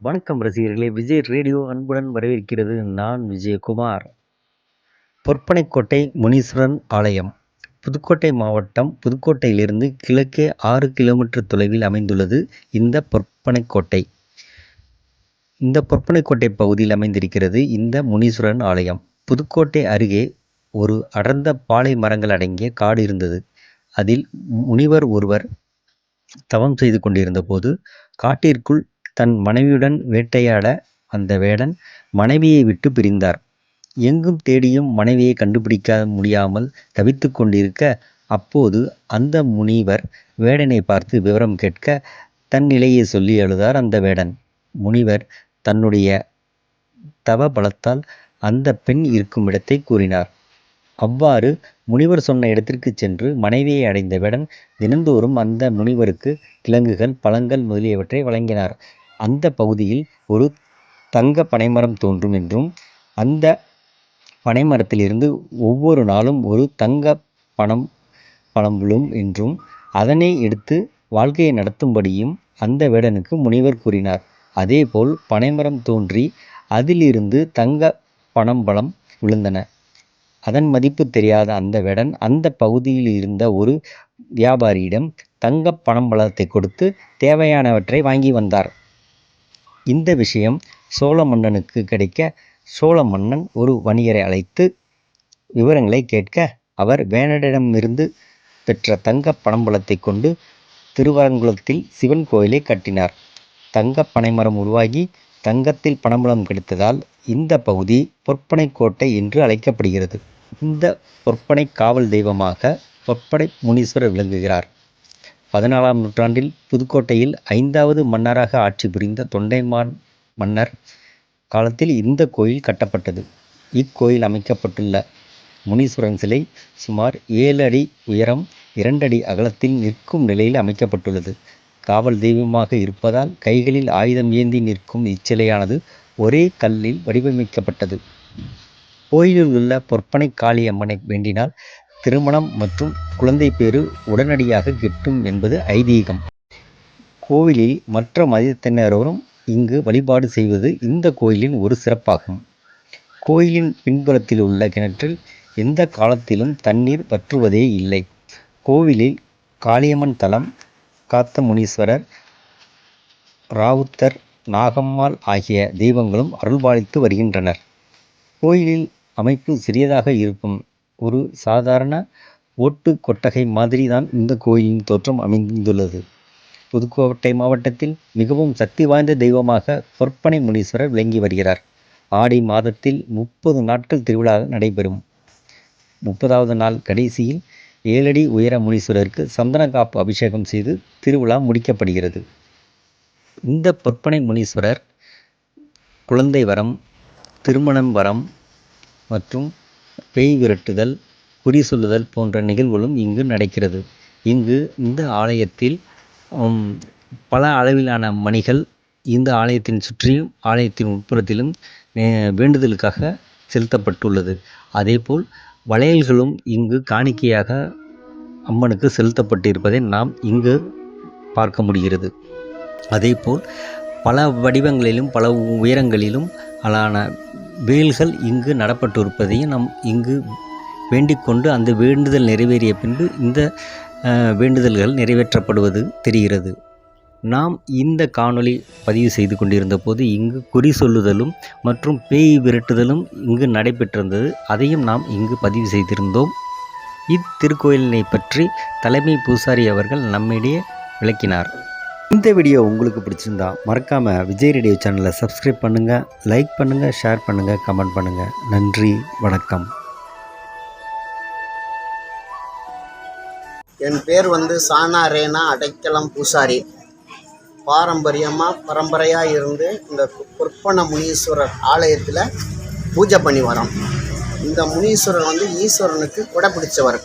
வணக்கம் ரசிகர்களே. விஜய் ரேடியோ அன்புடன் வரவேற்கிறது நான் விஜயகுமார். பொற்பனைக்கோட்டை முனீஸ்வரன் ஆலயம் புதுக்கோட்டை மாவட்டம் புதுக்கோட்டையிலிருந்து கிழக்கே ஆறு கிலோமீட்டர் தொலைவில் அமைந்துள்ளது இந்த பொற்பனைக்கோட்டை. இந்த பொற்பனைக்கோட்டை பகுதியில் அமைந்திருக்கிறது இந்த முனீஸ்வரன் ஆலயம். புதுக்கோட்டை அருகே ஒரு அடர்ந்த பாலை மரங்கள் அடங்கிய காடு இருந்தது. அதில் முனிவர் ஒருவர் தவம் செய்து கொண்டிருந்த போது காட்டிற்குள் தன் மனைவியுடன் வேட்டையாட வந்த வேடன் மனைவியை விட்டு பிரிந்தார். எங்கும் தேடியும் மனைவியை கண்டுபிடிக்க முடியாமல் தவித்து கொண்டிருக்க அப்போது அந்த முனிவர் வேடனை பார்த்து விவரம் கேட்க தன் நிலையை சொல்லி அழுதார் அந்த வேடன். முனிவர் தன்னுடைய தவ பலத்தால் அந்த பெண் இருக்கும் இடத்தை கூறினார். அவ்வாறு முனிவர் சொன்ன இடத்திற்கு சென்று மனைவியை அடைந்த வேடன் தினந்தோறும் அந்த முனிவருக்கு கிழங்குகள் பழங்கள் முதலியவற்றை வழங்கினார். அந்த பகுதியில் ஒரு தங்க பனைமரம் தோன்றும் என்றும் அந்த பனைமரத்திலிருந்து ஒவ்வொரு நாளும் ஒரு தங்க பணம் பழம் விழும் என்றும் அதனை எடுத்து வாழ்க்கையை நடத்தும்படியும் அந்த வேடனுக்கு முனிவர் கூறினார். அதேபோல் பனைமரம் தோன்றி அதிலிருந்து தங்க பனம்பழம் விழுந்தன. அதன் மதிப்பு தெரியாத அந்த வேடன் அந்த பகுதியில் இருந்த ஒரு வியாபாரியிடம் தங்க பனம்பழத்தை கொடுத்து தேவையானவற்றை வாங்கி வந்தார். இந்த விஷயம் சோழ மன்னனுக்கு கிடைக்க சோழ மன்னன் ஒரு வணிகரை அழைத்து விவரங்களை கேட்க அவர் வேணரிடமிருந்து பெற்ற தங்க பணம்பழத்தை கொண்டு திருவரங்குளத்தில் சிவன் கோயிலை கட்டினார். தங்க பனைமரம் உருவாகி தங்கத்தில் பனம்பழம் கிடைத்ததால் இந்த பகுதி பொற்பனை கோட்டை என்று அழைக்கப்படுகிறது. இந்த பொற்பனை காவல் தெய்வமாக பொற்பனை முனீஸ்வரர் விளங்குகிறார். பதினாலாம் நூற்றாண்டில் புதுக்கோட்டையில் ஐந்தாவது மன்னராக ஆட்சி புரிந்த தொண்டைமான் மன்னர் காலத்தில் இந்த கோயில் கட்டப்பட்டது. இக்கோயில் அமைக்கப்பட்டுள்ள முனீஸ்வரன் சிலை சுமார் ஏழு அடி உயரம் இரண்டடி அகலத்தில் நிற்கும் நிலையில் அமைக்கப்பட்டுள்ளது. காவல் தெய்வமாக இருப்பதால் கைகளில் ஆயுதம் ஏந்தி நிற்கும் இச்சிலையானது ஒரே கல்லில் வடிவமைக்கப்பட்டது. கோயிலில் உள்ள பொற்பனை காளியம்மனை வேண்டினால் திருமணம் மற்றும் குழந்தை பேறு உடனடியாக கிட்டும் என்பது ஐதீகம். கோவிலில் மற்ற மதத்தினரும் இங்கு வழிபாடு செய்வது இந்த கோயிலின் ஒரு சிறப்பாகும். கோயிலின் பின்புறத்தில் உள்ள கிணற்றில் எந்த காலத்திலும் தண்ணீர் வற்றுவதே இல்லை. கோவிலில் காளியம்மன் தலம் காத்த முனீஸ்வரர் ராவுத்தர் நாகம்மாள் ஆகிய தெய்வங்களும் அருள்பாலித்து வருகின்றனர். கோயிலில் அமைப்பு சிறியதாக இருக்கும். ஒரு சாதாரண ஓட்டு கொட்டகை மாதிரி தான் இந்த கோயிலின் தோற்றம் அமைந்துள்ளது. புதுக்கோட்டை மாவட்டத்தில் மிகவும் சக்தி வாய்ந்த தெய்வமாக பொற்பனை முனீஸ்வரர் விளங்கி வருகிறார். ஆடி மாதத்தில் முப்பது நாட்கள் திருவிழா நடைபெறும். முப்பதாவது நாள் கடைசியில் ஏழடி உயர முனீஸ்வரருக்கு சந்தன காப்பு அபிஷேகம் செய்து திருவிழா முடிக்கப்படுகிறது. இந்த பொற்பனை முனீஸ்வரர் குழந்தை வரம் திருமணம் வரம் மற்றும் பேய் விரட்டுதல் குறி சொல்லுதல் போன்ற நிகழ்வுகளும் இங்கு நடக்கிறது. இங்கு இந்த ஆலயத்தில் பல அளவிலான மணிகள் இந்த ஆலயத்தின் சுற்றியும் ஆலயத்தின் உட்புறத்திலும் வேண்டுதலுக்காக செலுத்தப்பட்டுள்ளது. அதேபோல் வளையல்களும் இங்கு காணிக்கையாக அம்மனுக்கு செலுத்தப்பட்டிருப்பதை நாம் இங்கு பார்க்க முடிகிறது. அதேபோல் பல வடிவங்களிலும் பல உயரங்களிலும் அலான வேல்கள் இங்கு நடப்பட்டிருப்பதையும் நம் இங்கு வேண்டிக்கொண்டு அந்த வேண்டுதல் நிறைவேறிய பின்பு இந்த வேண்டுதல்கள் நிறைவேற்றப்படுவது தெரிகிறது. நாம் இந்த காணொளி பதிவு செய்து கொண்டிருந்த போது இங்கு குறி சொல்லுதலும் மற்றும் பேய் விரட்டுதலும் இங்கு நடைபெற்றிருந்தது. அதையும் நாம் இங்கு பதிவு செய்திருந்தோம். இத்திருக்கோயிலினை பற்றி தலைமை பூசாரி அவர்கள் நம்மிடையே விளக்கினார். இந்த வீடியோ உங்களுக்கு பிடிச்சிருந்தா மறக்காமல் விஜய் ரேடியோ சேனலை சப்ஸ்கிரைப் பண்ணுங்கள் லைக் பண்ணுங்கள் ஷேர் பண்ணுங்கள் கமெண்ட் பண்ணுங்கள் நன்றி வணக்கம். என் பேர் வந்து சானா ரேனா அடைக்கலம் பூசாரி. பாரம்பரியமாக பரம்பரையாக இருந்து இந்த பொற்பன முனீஸ்வரர் ஆலயத்தில் பூஜை பண்ணி வரோம். இந்த முனீஸ்வரர் வந்து ஈஸ்வரனுக்கு கொடை பிடிச்சவர்.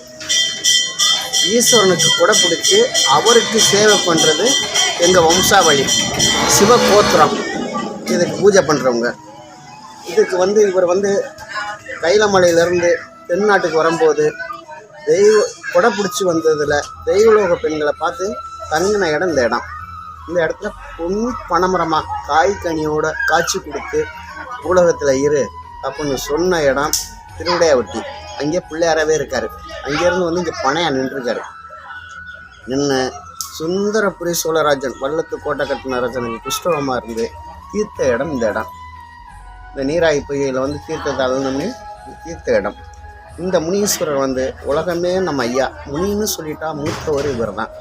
ஈஸ்வரனுக்கு கொடை பிடிச்சி அவருக்கு சேவை பண்ணுறது எங்கள் வம்சாவளி சிவகோத்திரம். இதுக்கு பூஜை பண்ணுறவங்க இதுக்கு வந்து இவர் வந்து கைலமலையிலேருந்து தென்னாட்டுக்கு வரும்போது தெய்வ கொடை பிடிச்சி வந்ததில் தெய்வலோக பெண்களை பார்த்து தங்கின இடம் இந்த இடம். இந்த இடத்துல பொன் காய் கனியோடு காய்ச்சி கொடுத்து உலகத்தில் இரு அப்படின்னு சொன்ன இடம் திருவிடையாவட்டி. அங்கே பிள்ளையாராவே இருக்கார். அங்கேருந்து வந்து இங்கே பனையா நின்றுருக்காரு. நின்று சுந்தரபுரி சோழராஜன் வல்லத்து கோட்டை கட்டின ராஜனுக்கு குஷ்டவமாக இருந்து தீர்த்த இடம் இந்த இடம். இந்த நீராய் பொய்கையில் வந்து தீர்த்தத்தை அழுந்தோம்னே தீர்த்த இடம். இந்த முனீஸ்வரர் வந்து உலகமே நம்ம ஐயா முனின்னு சொல்லிட்டா மூத்தவர் இவர் தான்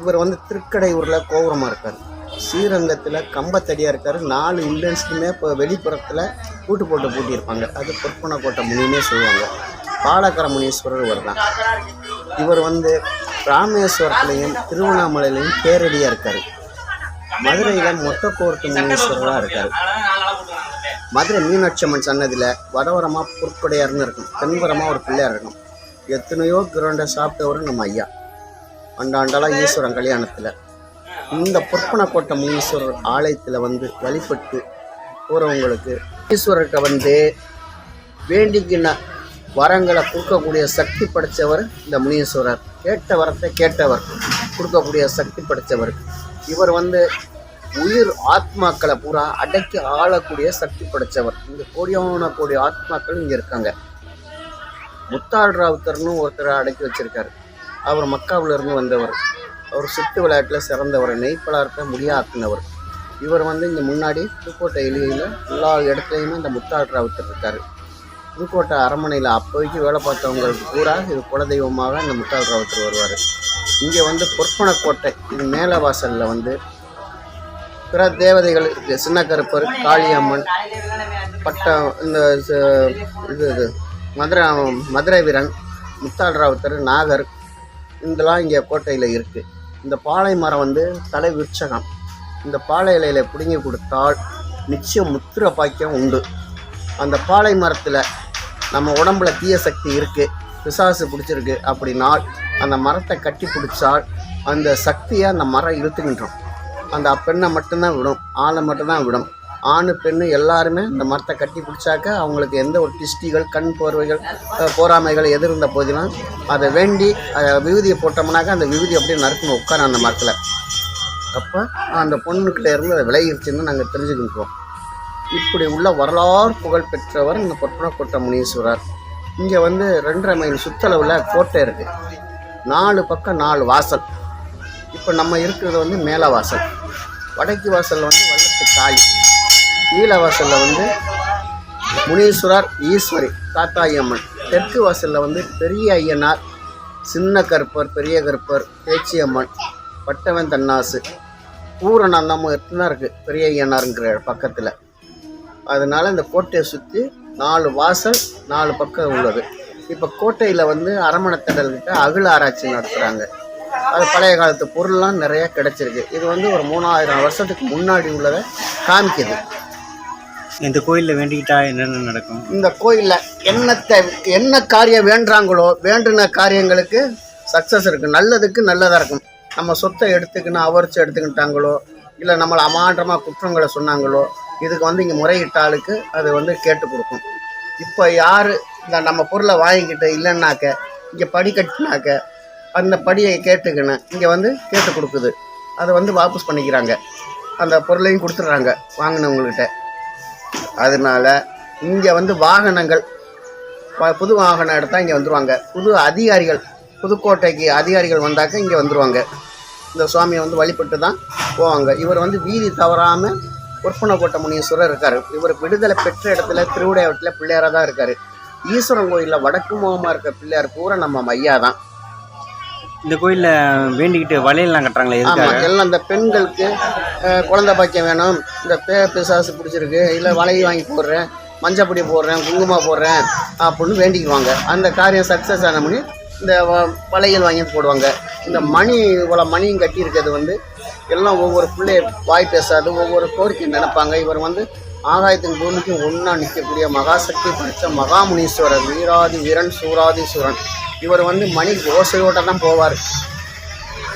இவர் வந்து திருக்கடையூரில் கோபுரமாக இருக்கார். ஸ்ரீரங்கத்தில் கம்பத்தடியாக இருக்கார். நாலு இண்டன்ஸ்லையுமே இப்போ வெளிப்புறத்தில் பூட்டு போட்டு பூட்டியிருப்பாங்க. அது பொற்பன கோட்டை முனின்னே சொல்லுவாங்க. பாலக்கர முனீஸ்வரர் இவர் தான் இவர் வந்து ராமேஸ்வரத்துலேயும் திருவண்ணாமலையிலையும் பேரடியாக இருக்கார். மதுரையில் மொட்டக்கோர்த்து முனீஸ்வரராக இருக்கார். மதுரை மீனாட்சி அம்மன் சன்னதியில் வடவரமாக பொற்படையார்னு இருக்கும் தென்புறமாக ஒரு பிள்ளையார் இருக்கும். எத்தனையோ கிரௌண்டை சாப்பிட்டவரும் நம்ம ஐயா. அண்டாண்டாலாம் ஈஸ்வரன் கல்யாணத்தில். இந்த பொற்பனக்கோட்டை முனீஸ்வரர் ஆலயத்தில் வந்து வழிபட்டு போகிறவங்களுக்கு ஈஸ்வரர்கிட்ட வந்து வேண்டிக்கின வரங்களை கொடுக்கக்கூடிய சக்தி படைத்தவர் இந்த முனீஸ்வரர். கேட்ட வரத்தை கேட்டவர் கொடுக்கக்கூடிய சக்தி படைத்தவர். இவர் வந்து உயிர் ஆத்மாக்களை பூரா அடக்கி ஆளக்கூடிய சக்தி படைத்தவர். இந்த கோடியான கோடி ஆத்மாக்கள் இங்கே இருக்காங்க. முத்தாள் ராவுத்தர்னு ஒருத்தரை அடக்கி வச்சிருக்காரு. அவர் மக்காவிலிருந்து வந்தவர். அவர் சுற்று விளையாட்டில் சிறந்தவர். நெய்ப்பலார்த்த முடியாக்குனவர் இவர் வந்து இங்கே முன்னாடி புதுக்கோட்டை எலியில் எல்லா இடத்துலையுமே இந்த முத்தாள் ராவுத்தர் இருக்கார் புதுக்கோட்டை அரண்மனையில் அப்போதைக்கு வேலை பார்த்தவங்களுக்கு பூரா இது குலதெய்வமாக இந்த முத்தாள் ராவுத்தர் வருவார். இங்கே வந்து பொற்பனக்கோட்டை இது மேல வாசலில் வந்து பிற தேவதைகள் சின்ன கருப்பர் காளியம்மன் பட்டம் இந்த இது இது மதுரை மதுரை வீரன் முத்தாள் ராவுத்தர் நாகர் இதெல்லாம் இங்கே கோட்டையில் இருக்குது இந்த பாலை மரம் வந்து தலை விருட்சகம் இந்த பாலை இலையில பிடுங்கி கொடுத்தால் நிச்சயம் முத்திர பாக்கியம் உண்டு. அந்த பாலை மரத்தில் நம்ம உடம்புல தீய சக்தி இருக்குது பிசாசு பிடிச்சிருக்கு அப்படின்னால் அந்த மரத்தை கட்டி பிடிச்சால் அந்த சக்தியை அந்த மரம் இழுத்துக்கின்றோம் அந்த பெண்ணை மட்டும்தான் விடும் ஆளை மட்டும்தான் விடும். ஆணு பெண்ணு எல்லாருமே இந்த மரத்தை கட்டி பிடிச்சாக்க அவங்களுக்கு எந்த ஒரு டிஸ்டிகள் கண் போர்வைகள் போராமைகள் எது இருந்த போதிலும் அதை வேண்டி அதை விபூதியை போட்டோம்னாக்க அந்த விபூதி அப்படியே நறுக்கணும் உட்கார அந்த மரத்தில். அப்போ அந்த பொண்ணுக்கிட்ட இருந்து அதை விலகிருச்சுன்னு நாங்கள் தெரிஞ்சுக்கின்றோம். இப்படி உள்ள வரலாறு புகழ் பெற்றவர் இந்த பொற்பனக்கோட்டை முனீஸ்வரர். இங்கே வந்து ரெண்டரை மைல் சுற்றளவில் கோட்டை இருக்குது நாலு பக்கம் நாலு வாசல். இப்போ நம்ம இருக்கிறது வந்து மேலே வாசல். வடக்கு வாசலில் வந்து வல்லத்து காளி. கீழ வாசலில் வந்து முனீஸ்வரர் ஈஸ்வரி காத்தாயி அம்மன் தெற்கு வாசலில் வந்து பெரிய ஐயனார் சின்ன கருப்பர் பெரிய கருப்பர் பேச்சியம்மன் பட்டவன் தன்னாசு. பூரண அன்னமும் தான் இருக்குது பெரிய ஐயனாருங்கிற பக்கத்தில். அதனால இந்த கோட்டையை சுற்றி நாலு வாசல் நாலு பக்கம் உள்ளது. இப்போ கோட்டையில் வந்து அரமணை திடல்கிட்ட அகல ஆராய்ச்சி நடத்துகிறாங்க அது பழைய காலத்து பொருள்லாம் நிறைய கிடைச்சிருக்கு. இது வந்து ஒரு மூணாயிரம் வருஷத்துக்கு முன்னாடி உள்ளதை காமிக்குது. இந்த கோயிலில் வேண்டிக்கிட்டா என்னென்ன நடக்கும்? இந்த கோயிலில் என்னத்தை என்ன காரியம் வேண்டுறாங்களோ வேண்டுன காரியங்களுக்கு சக்ஸஸ் இருக்குது நல்லதுக்கு நல்லதாக இருக்கும். நம்ம சொத்தை எடுத்துக்கின்னு அவரிச்சு எடுத்துக்கிட்டாங்களோ இல்லை நம்மளை அமாண்டமாக குற்றங்களை சொன்னாங்களோ இதுக்கு வந்து இங்கே முறையிட்ட ஆளுக்கு அது வந்து கேட்டு கொடுக்கும். இப்போ யார் இந்த நம்ம பொருளை வாங்கிக்கிட்டு இல்லைன்னாக்க இங்கே படி கட்டினாக்க அந்த படியை கேட்டுக்கின்னு இங்கே வந்து கேட்டு கொடுக்குது. அதை வந்து வாபஸ் பண்ணிக்கிறாங்க. அந்த பொருளையும் கொடுத்துட்றாங்க வாங்கினவங்கள்கிட்ட அதனால இங்கே வந்து வாகனங்கள் புது வாகனம் எடுத்தால் இங்கே வந்துடுவாங்க புது அதிகாரிகள் புதுக்கோட்டைக்கு அதிகாரிகள் வந்தாக்க இங்கே வந்துருவாங்க. இந்த சுவாமியை வந்து வழிபட்டு தான் போவாங்க. இவர் வந்து வீதி தவறாமல் பொற்பனக்கோட்டை முனீஸ்வரர் இருக்கார். இவர் விடுதலை பெற்ற இடத்துல திருவிடையாவட்டில் பிள்ளையாராக தான் இருக்கார். ஈஸ்வரன் கோயிலில் வடக்கு முகமாக இருக்க பிள்ளையார் பூரா நம்ம ஐயா தான் இந்த கோயிலில் வேண்டிக்கிட்டு வளையல்லாம் கட்டுறாங்களே ஆமாம் எல்லாம் இந்த பெண்களுக்கு குழந்தை பாக்கியம் வேணும். இந்த பே பிசாசு பிடிச்சிருக்கு. இல்லை வளைய வாங்கி போடுறேன் மஞ்சப்பொடி போடுறேன் குங்குமம் போடுறேன் அப்படின்னு வேண்டிக்குவாங்க. அந்த காரியம் சக்ஸஸ் ஆன மணி இந்த வ- வளையல் வாங்கி போடுவாங்க. இந்த மணி இவ்வளோ மணியும் கட்டி இருக்கிறது வந்து எல்லாம் ஒவ்வொரு பிள்ளை வாய் பேசாது ஒவ்வொரு கோரிக்கை நினைப்பாங்க. இவர் வந்து ஆகாயத்தின் பூமிக்கும் ஒன்றா நிற்கக்கூடிய மகாசக்தி படித்த மகாமுனீஸ்வரர் வீராதி வீரன் சூராதீஸ்வரன் இவர் வந்து மணி ஓசையோட்ட தான் போவார்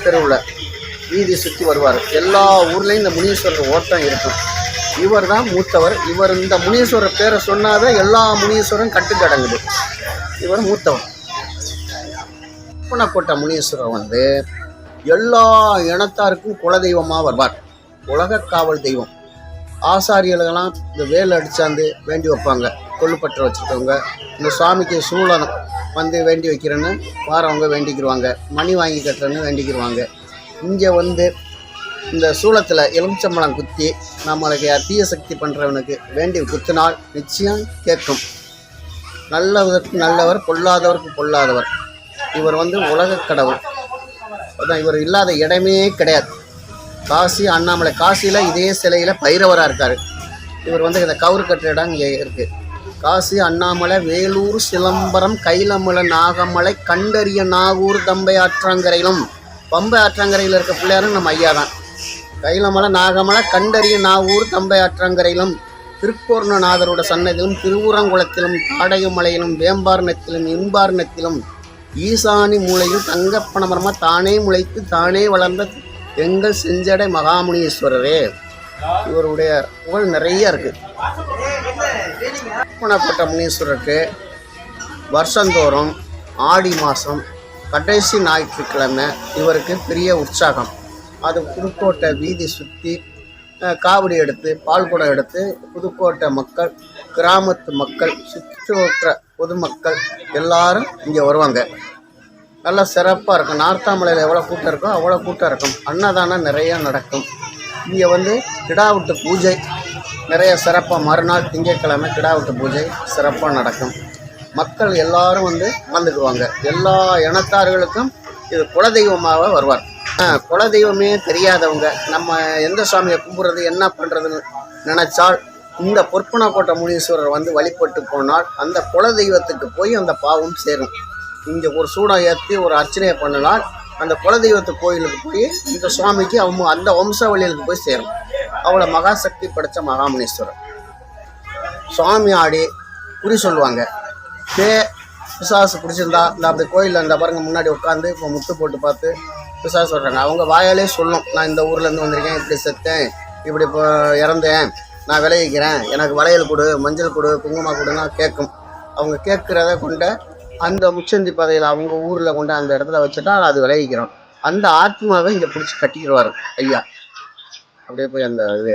தெருவில். வீதி சுற்றி வருவார். எல்லா ஊர்லேயும் இந்த முனீஸ்வரர் ஓட்டம் இருக்கும். இவர் தான் மூத்தவர். இவர் இந்த முனீஸ்வரர் பேரை சொன்னாதான் எல்லா முனீஸ்வரரும் கட்டுக்கடங்குது இவர் மூத்தவர். பூனக்கோட்டை முனீஸ்வரர் வந்து எல்லா இனத்தாருக்கும் குலதெய்வமாக வருவார். உலக காவல் தெய்வம். ஆசாரியர்களெல்லாம் இந்த வேல் அடிச்சாந்து வேண்டி வைப்பாங்க. கொள்ளுப்பற்ற வச்சுருக்கவங்க இந்த சுவாமிக்கு சூழலம் வந்து வேண்டி வைக்கிறேன்னு வாரவங்க வேண்டிக்கிடுவாங்க மணி வாங்கி கட்டுறேன்னு வேண்டிக்கிடுவாங்க இங்கே வந்து இந்த சூளத்தில் எலுமிச்சம்பழம் குத்தி நம்மளுக்கு தீய சக்தி பண்ணுறவனுக்கு வேண்டி குத்தினால் நிச்சயம் கேட்கும். நல்லவருக்கு நல்லவர் பொல்லாதவருக்கு பொல்லாதவர். இவர் வந்து உலகக் கடவுள். அதான் இவர் இல்லாத இடமே கிடையாது. காசி அண்ணாமலை காசியில் இதே சிலையில் பைரவராக இருக்கார். இவர் வந்து இந்த கவுரு கட்டுற இடம் இங்கே இருக்குது காசி அண்ணாமலை வேலூர் சிலம்பரம் கைலமலை நாகமலை கண்டறிய நாகூர் தம்பை ஆற்றாங்கரையிலும். பம்பை ஆற்றாங்கரையில் இருக்க பிள்ளையாரும் நம்ம ஐயா தான். கைலமலை நாகமலை கண்டறிய நாகூர் தம்பை ஆற்றாங்கரையிலும் திருப்பூர்ணநாதரோட சன்னதியிலும் திருவுரங்குளத்திலும் காடையமலையிலும் வேம்பார்ணத்திலும் இம்பார்ணத்திலும் ஈசானி மூலையில் தங்கப்பணமரமாக தானே முளைத்து தானே வளர்ந்த எங்கள் செஞ்சடை மகாமுனீஸ்வரரே. இவருடைய புகழ் நிறைய இருக்குது பணப்பட்ட முனீஸ்வரருக்கு வருஷந்தோறும் ஆடி மாதம் கடைசி ஞாயிற்றுக்கிழமை இவருக்கு பெரிய உற்சாகம். அது புதுக்கோட்டை வீதி சுற்றி காவடி எடுத்து பால்குடம் எடுத்து புதுக்கோட்டை மக்கள் கிராமத்து மக்கள் சுற்றுவட்ட பொதுமக்கள் எல்லாரும் இங்கே வருவாங்க. நல்லா சிறப்பாக இருக்கும். நார்த்தாமலையில் எவ்வளோ கூட்டம் இருக்கோ அவ்வளோ கூட்டம் இருக்கும். அன்னதானம் நிறையா நடக்கும். இங்கே வந்து கிடாவுட்டு பூஜை நிறைய சிறப்பாக மறுநாள் திங்கட்கிழமை கிடாவுட்டு பூஜை சிறப்பாக நடக்கும். மக்கள் எல்லாரும் வந்து கலந்துக்குவாங்க எல்லா இனத்தார்களுக்கும் இது குலதெய்வமாக வருவார். குலதெய்வமே தெரியாதவங்க. நம்ம எந்த சாமியை கும்பிட்றது என்ன பண்ணுறதுன்னு நினச்சால் இந்த பொற்பனக்கோட்டை முனீஸ்வரர் வந்து வழிபட்டு போனால் அந்த குலதெய்வத்துக்கு போய் அந்த பாவம் சேரும். இங்கே ஒரு சூடம் ஏற்றி ஒரு அர்ச்சனையை பண்ணினால் அந்த குலதெய்வத்து கோயிலுக்கு போய் இந்த சுவாமிக்கு அவங்க அந்த வம்சாவளிகளுக்கு போய் சேரும். அவ்வளோ மகாசக்தி படைத்த மகாமுனீஸ்வரர். சுவாமி ஆடி குறி சொல்லுவாங்க. பே பிசாசு பிடிச்சிருந்தா இந்த அந்த கோயிலில் இந்த பாருங்க முன்னாடி உட்காந்து இப்போ முத்து போட்டு பார்த்து பிசாசு சொல்கிறாங்க அவங்க வாயாலே சொல்லும். நான் இந்த ஊர்லேருந்து வந்திருக்கேன் இப்படி செத்தேன் இப்படி இப்போ இறந்தேன். நான் விளைவிக்கிறேன். எனக்கு வளையல் கொடு மஞ்சள் கொடு குங்குமம் கொடுன்னா கேட்கும் அவங்க கேட்குறத கொண்ட அந்த முச்சந்தி பதையில் அவங்க ஊரில் கொண்டு அந்த இடத்துல வச்சுட்டா அது விளைவிக்கிறோம். அந்த ஆத்மாவை இங்கே பிடிச்சி கட்டிக்கிடுவார் ஐயா. அப்படியே போய் அந்த இது